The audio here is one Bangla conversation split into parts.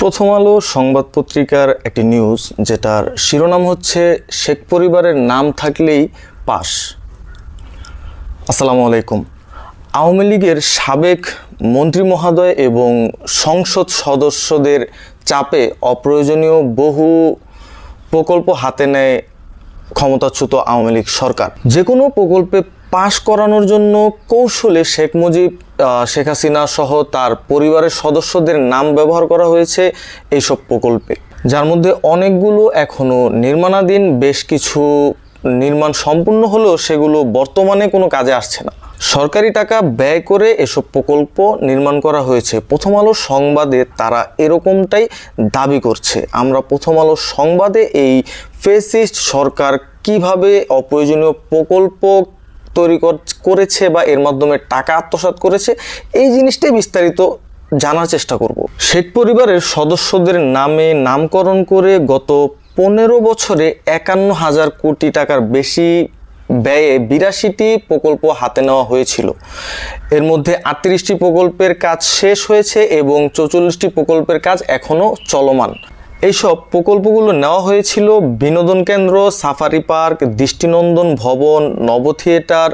প্রথম আলো সংবাদ পত্রিকার একটি নিউজ যেটার শিরোনাম হচ্ছে শেখ পরিবারের নাম থাকলেই পাস। আসসালামু আলাইকুম। আওয়ামী লীগের সাবেক মন্ত্রী মহোদয় এবং সংসদ সদস্যদের চাপে অপ্রয়োজনীয় বহু প্রকল্প হাতে নেয় ক্ষমতাচ্যুত আওয়ামী লীগ সরকার। যে কোনো প্রকল্পে পাশ করানোর জন্য কৌশলে শেখ মুজিব শেখ হাসিনা সহ তার পরিবারের সদস্যদের নাম ব্যবহার করা হয়েছে এইসব প্রকল্পে। যার মধ্যে অনেকগুলো এখনও নির্মাণাধীন, বেশ কিছু নির্মাণ সম্পূর্ণ হলেও সেগুলো বর্তমানে কোনো কাজে আসছে না। সরকারি টাকা ব্যয় করে এসব প্রকল্প নির্মাণ করা হয়েছে। প্রথম আলো সংবাদে তারা এরকমটাই দাবি করছে। আমরা প্রথম আলো সংবাদে এই ফেসিস্ট সরকার কীভাবে অপ্রয়োজনীয় প্রকল্প তৈরি কর- করেছে বা এর মাধ্যমে টাকা আত্মসাৎ করেছে, এই জিনিসটাই বিস্তারিত জানার চেষ্টা করব। শেখ পরিবারের সদস্যদের নামে নামকরণ করে গত পনেরো বছরে একান্ন হাজার কোটি টাকার বেশি ব্যয়ে বিরাশিটি প্রকল্প হাতে নেওয়া হয়েছিল। এর মধ্যে আটত্রিশটি প্রকল্পের কাজ শেষ হয়েছে এবং চৌচল্লিশটি প্রকল্পের কাজ এখনও চলমান। এইসব প্রকল্পগুলো নেওয়া হয়েছিল বিনোদন কেন্দ্র, সাফারি পার্ক, দৃষ্টিনন্দন ভবন নব থিয়েটার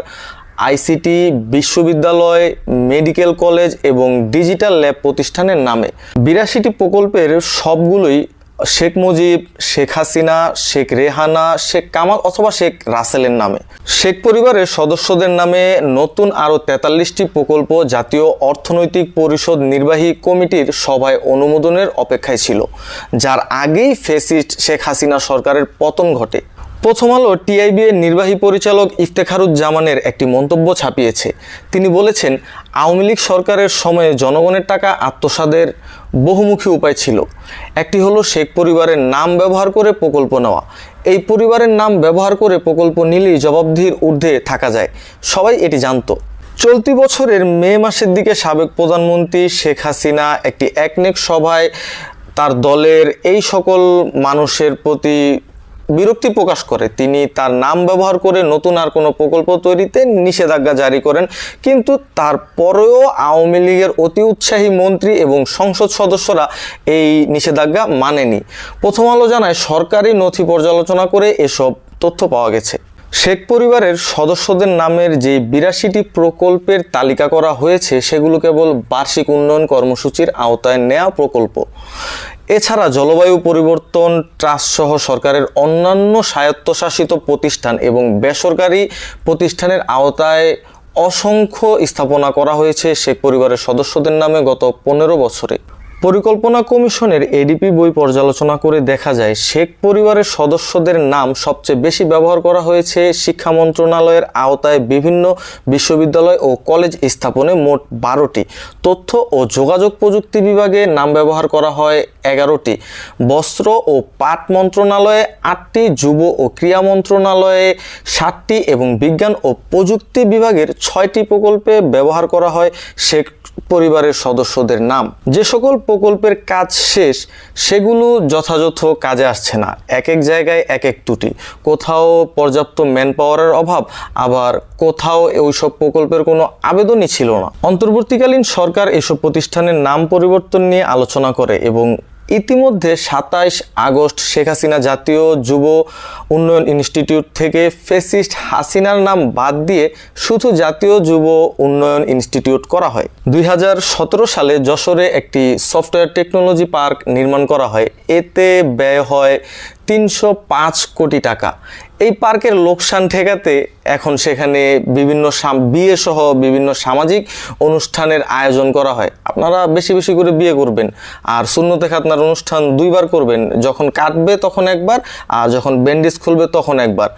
আইসিটি, বিশ্ববিদ্যালয়, মেডিকেল কলেজ এবং ডিজিটাল ল্যাব প্রতিষ্ঠানের নামে। বিরাশিটি প্রকল্পের সবগুলোই শেখ মুজিব, শেখ হাসিনা, শেখ রেহানা, শেখ কামাল অথবা শেখ রাসেলের নামে। শেখ পরিবারের সদস্যদের নামে নতুন আরও তেতাল্লিশটি প্রকল্প জাতীয় অর্থনৈতিক পরিষদ নির্বাহী কমিটির সভায় অনুমোদনের অপেক্ষায় ছিল, যার আগেই ফেসিস্ট শেখ হাসিনা সরকারের পতন ঘটে। প্রথম আলো টিআইবি এর নির্বাহী পরিচালক ইফতেখারুজ্জামানের একটি মন্তব্য ছাপিয়েছে। তিনি বলেছেন, আওয়ামী লীগ সরকারের সময়ে জনগণের টাকা আত্মসাদের বহুমুখী উপায় ছিল। একটি হলো শেখ পরিবারের নাম ব্যবহার করে প্রকল্প নেওয়া। এই পরিবারের নাম ব্যবহার করে প্রকল্প নিলেই জবাবদিহির ঊর্ধ্বে থাকা যায়। সবাই এটি জানতো। চলতি বছরের মে মাসের দিকে সাবেক প্রধানমন্ত্রী শেখ হাসিনা একটি একনেক সভায় তার দলের এই সকল মানুষের প্রতি বিরক্তি প্রকাশ করে। তিনি তার নাম ব্যবহার করে নতুন আর কোনো প্রকল্প তৈরিতে নিষেধাজ্ঞা জারি করেন। কিন্তু তারপরেও আওয়ামী লীগের অতি উৎসাহী মন্ত্রী এবং সংসদ সদস্যরা এই নিষেধাজ্ঞা মানেনি। প্রথম আলো জানায়, সরকারি নথি পর্যালোচনা করে এসব তথ্য পাওয়া গেছে। শেখ পরিবারের সদস্যদের নামের যে বিরাশিটি প্রকল্পের তালিকা করা হয়েছে, সেগুলো কেবল বার্ষিক উন্নয়ন কর্মসূচির আওতায় নেওয়া প্রকল্প। এছাড়া জলবায়ু পরিবর্তন ট্রাস্ট সহ সরকারের অন্যান্য স্বায়ত্তশাসিত প্রতিষ্ঠান এবং বেসরকারি প্রতিষ্ঠানের আওতায় অসংখ্য স্থাপনা করা হয়েছে শেখ পরিবারের সদস্যদের নামে গত পনেরো বছরে। পরিকল্পনা কমিশনের এডিপি বই পর্যালোচনা করে দেখা যায়, শেখ পরিবারের সদস্যদের নাম সবচেয়ে বেশি ব্যবহার করা হয়েছে। শিক্ষা মন্ত্রণালয়ের আওতায় বিভিন্ন বিশ্ববিদ্যালয় ও কলেজ স্থাপনে মোট বারোটি। তথ্য ও যোগাযোগ প্রযুক্তি বিভাগে নাম ব্যবহার করা হয় এগারোটি। বস্ত্র ও পাট মন্ত্রণালয়ে আটটি, যুব ও ক্রীড়া মন্ত্রণালয়ে ষাটটি এবং বিজ্ঞান ও প্রযুক্তি বিভাগের ছয়টি প্রকল্পে ব্যবহার করা হয়। শেখ পরিবারের সদস্যদের নাম। যে সকল প্রকল্পের কাজ শেষ, সেগুলো যথাযথ কাজে আসছে না। এক এক জায়গায় এক এক ত্রুটি। কোথাও পর্যাপ্ত ম্যান পাওয়ারের অভাব, আবার কোথাও ওইসব প্রকল্পের কোনো আবেদনই ছিল না। অন্তর্বর্তীকালীন সরকার এসব প্রতিষ্ঠানের নাম পরিবর্তন নিয়ে আলোচনা করে এবং ইতিমধ্যে সাতাইশ আগস্ট শেখ হাসিনা জাতীয় যুব উন্নয়ন ইনস্টিটিউট থেকে ফেসিস্ট হাসিনার নাম বাদ দিয়ে শুধু জাতীয় যুব উন্নয়ন ইনস্টিটিউট করা হয়। দুই হাজার সতেরো সালে যশোরে একটি সফটওয়্যার টেকনোলজি পার্ক নির্মাণ করা হয়। এতে ব্যয় হয় তিনশো পাঁচ কোটি টাকা। এই পার্কের লোকসান ঠেকাতে এখন সেখানে বিভিন্ন বিয়ে সহ বিভিন্ন সামাজিক অনুষ্ঠানের আয়োজন করা হয়। আপনারা বেশি বেশি করে বিয়ে করবেন। আর শূন্যতে খাতনার অনুষ্ঠান দুইবার করবেন। যখন কাটবে তখন একবার, আর যখন ব্যান্ডেজ খুলবে তখন একবার।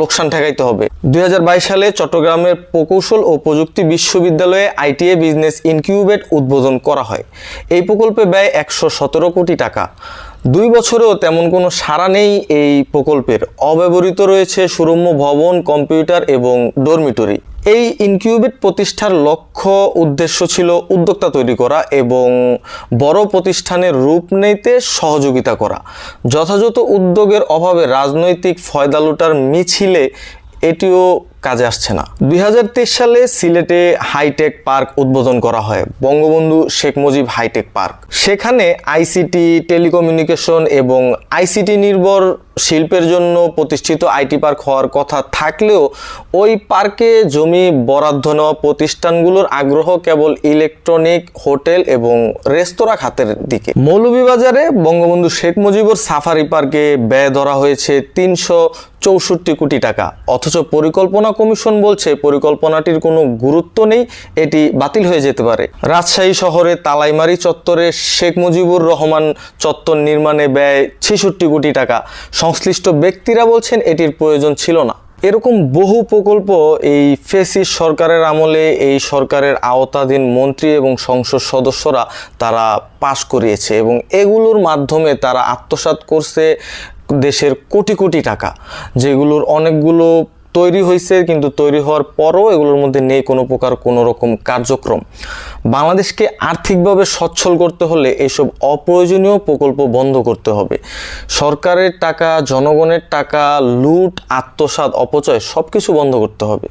লোকসান ঠেকাইতে হবে। দুই হাজার বাইশ সালে চট্টগ্রামের প্রকৌশল ও প্রযুক্তি বিশ্ববিদ্যালয়ে আইটিএ বিজনেস ইনকিউবেট উদ্বোধন করা হয়। এই প্রকল্পে ব্যয় একশো সতেরো কোটি টাকা। দুই বছরেও তেমন কোনো সাড়া নেই এই প্রকল্পের। অব্যবহৃত রয়েছে সুরম্য ভবন, কম্পিউটার এবং ডরমিটরি। এই ইনকিউবেট প্রতিষ্ঠার লক্ষ্য, উদ্দেশ্য ছিল উদ্যোক্তা তৈরি করা এবং বড় প্রতিষ্ঠানের রূপ নিতে সহযোগিতা করা। যথাযথ উদ্যোগের অভাবে রাজনৈতিক ফয়দা লুটার মিছিলে এটিও কাজে আসছে না। দুই হাজার তেইশ সালে সিলেটে হাইটেক পার্ক উদ্বোধন করা হয়, বঙ্গবন্ধু শেখ মুজিব হাইটেক পার্ক। সেখানে আইসিটি টেলিকমিউনিকেশন এবং আইসিটি নির্ভর শিল্পের জন্য প্রতিষ্ঠিত আইটি পার্ক হওয়ার কথা থাকলেও ওই পার্কে জমি বরাদ্দ নেওয়া প্রতিষ্ঠানগুলোর আগ্রহ কেবল ইলেকট্রনিক, হোটেল এবং রেস্তোরাঁ খাতের দিকে। মৌলভীবাজারে বঙ্গবন্ধু শেখ মুজিবুর সাফারি পার্কে ব্যয় ধরা হয়েছে তিনশো চৌষট্টি কোটি টাকা, অথচ পরিকল্পনা কমিশন বলছে পরিকল্পনাটির কোনো গুরুত্ব নেই, এটি বাতিল হয়ে যেতে পারে। রাজশাহী শহরে তালাইমারি চত্বরে শেখ মুজিবুর রহমান চত্বর নির্মাণে ব্যয় ছেষট্টি কোটি টাকা। সংশ্লিষ্ট ব্যক্তিরা বলছেন এটির প্রয়োজন ছিল না। এরকম বহু প্রকল্প এই ফেসিস সরকারের আমলে, এই সরকারের আওতাধীন মন্ত্রী এবং সংসদ সদস্যরা তারা পাশ করিয়েছে এবং এগুলোর মাধ্যমে তারা আত্মসাৎ করছে দেশের কোটি কোটি টাকা, যেগুলোর অনেকগুলো তৈরি হয়েছে কিন্তু তৈরি হওয়ার পরও এগুলোর মধ্যে নেই কোনো প্রকার কোনো রকম কার্যক্রম। বাংলাদেশকে আর্থিকভাবে সচ্ছল করতে হলে এসব অপ্রয়োজনীয় প্রকল্প বন্ধ করতে হবে। সরকারের টাকা, জনগণের টাকা, লুট আত্মসাত অপচয় সব কিছু বন্ধ করতে হবে।